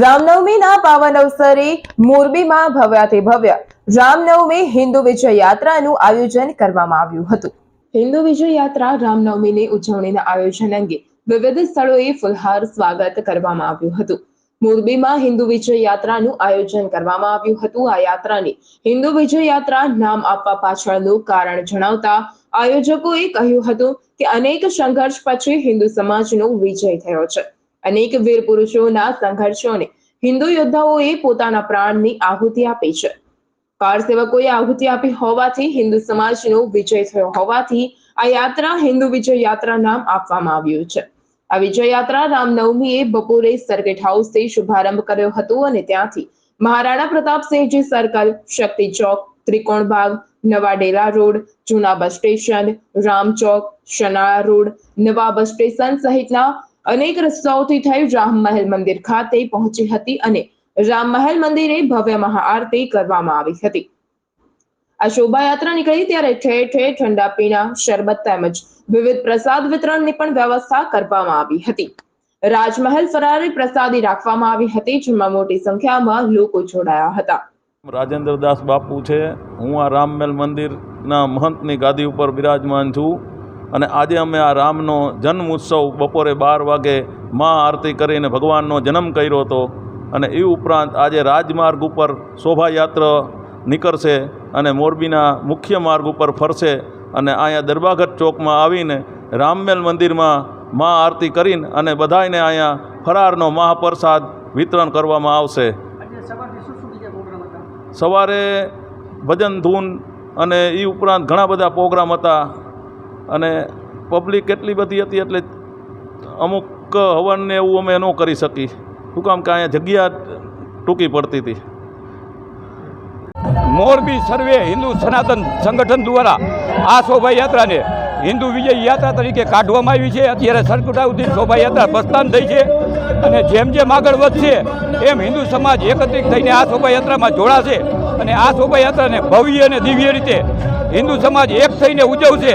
રામનવમીના પાવન અવસરે મોરબીમાં ભવ્યાથી ભવ્ય રામનવમી હિન્દુ વિજય યાત્રાનું આયોજન કરવામાં આવ્યું હતું. હિન્દુ વિજય યાત્રા રામનવમીની ઉજવણીના આયોજન અંગે વિવિધ સ્થળોએ ફુલહાર સ્વાગત કરવામાં આવ્યું હતું. મોરબીમાં હિન્દુ વિજય યાત્રાનું આયોજન કરવામાં આવ્યું હતું. આ યાત્રાને હિન્દુ વિજય યાત્રા નામ આપવા પાછળનું કારણ જણાવતા આયોજકોએ કહ્યું હતું કે અનેક સંઘર્ષ પછી હિન્દુ સમાજનો વિજય થયો છે. અનેક વીર પુરુષોના સંઘર્ષોને હિન્દુ યોદ્ધાઓએ પોતાના પ્રાણની આહુતિ આપી છે. કાર સેવકોએ આહુતિ આપી હોવાથી હિન્દુ સમાજનો વિજય થયો હોવાથી આ યાત્રા હિન્દુ વિજય યાત્રા નામ આપવામાં આવ્યું છે. આ વિજય યાત્રા રામનવમીએ બપોરે સર્કિટ હાઉસથી શુભારંભ કર્યો હતો અને ત્યાંથી મહારાણા પ્રતાપસિંહજી સર્કલ, શક્તિ ચોક, ત્રિકોણ બાગ, નવા ડેલા રોડ, જૂના bus station, Ram chowk, Shanala road, નવા બસ સ્ટેશન સહિતના અનેક રસ્તાઓથી થઈ રામ મહેલ મંદિર ખાતે પહોંચી હતી અને રામ મહેલ મંદિરે ભવ્ય મહાઆરતી કરવામાં આવી હતી. આ શોભાયાત્રા નીકળી ત્યારે ઠેર ઠેર ઠંડા પીણા, શરબત તેમજ વિવિધ પ્રસાદ વિતરણની પણ વ્યવસ્થા કરવામાં આવી હતી. રાજમહેલ ફરારી પ્રસાદી રાખવામાં આવી હતી, જેમાં મોટી સંખ્યામાં લોકો જોડાયા હતા. રાજેન્દ્રદાસ બાપુ છે. હું આ રામમેલ મંદિરના મહંતની ગાદી ઉપર બિરાજમાન છું. અને આજે અમે આ રામનો જન્મ ઉત્સવ બપોરે બાર વાગે મા આરતી કરીને ભગવાનનો જન્મ કર્યો હતો. અને એ ઉપરાંત આજે રાજમાર્ગ ઉપર શોભાયાત્રા નીકળશે અને મોરબીના મુખ્ય માર્ગ ઉપર ફરશે. અને અહીંયા દરબાગઢ ચોકમાં આવીને રામમેલ મંદિરમાં મા આરતી કરીને અને બધાને અહીંયા ફરારનો મહાપ્રસાદ વિતરણ કરવામાં આવશે. સવારે ભજન ધૂન અને એ ઉપરાંત ઘણા બધા પ્રોગ્રામ હતા. અને પબ્લિક એટલી બધી હતી એટલે અમુક હવનને એવું અમે ન કરી શકી શું કામ કે અહીંયા જગ્યા ટૂંકી પડતી હતી. મોરબી સર્વે હિન્દુ સનાતન સંગઠન દ્વારા આ શોભાયાત્રાને હિન્દુ વિજય યાત્રા તરીકે કાઢવામાં આવી છે. અત્યારે સરકુટાઉથી શોભાયાત્રા પ્રસ્થાન થઈ છે અને જેમ જેમ આગળ વધશે, એમ હિન્દુ સમાજ એકત્રિત થઈને આ શોભાયાત્રામાં જોડાશે અને આ શોભાયાત્રાને ભવ્ય અને દિવ્ય રીતે હિન્દુ સમાજ એક થઈને ઉજવશે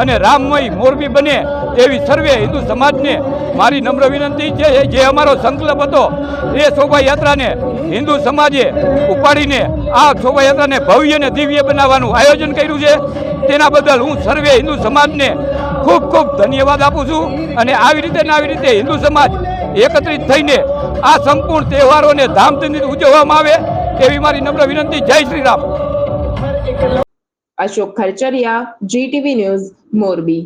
અને રામમય મોરબી બને એવી સર્વે હિન્દુ સમાજને મારી નમ્ર વિનંતી છે. જે અમારો સંકલ્પ હતો, એ શોભાયાત્રાને હિન્દુ સમાજે ઉપાડીને આ શોભાયાત્રાને ભવ્ય અને દિવ્ય બનાવવાનું આયોજન કર્યું છે. તેના બદલ હું સર્વે હિન્દુ સમાજને ખૂબ ખૂબ ધન્યવાદ આપું છું અને આવી રીતે ને આવી રીતે હિન્દુ સમાજ એકત્રિત થઈને આ સંપૂર્ણ તહેવારોને ધામધૂમથી ઉજવવામાં આવે એવી મારી નમ્ર વિનંતી. જય શ્રી રામ અશોક ખરચરિયા જીટીવી ન્યૂઝ મોરબી.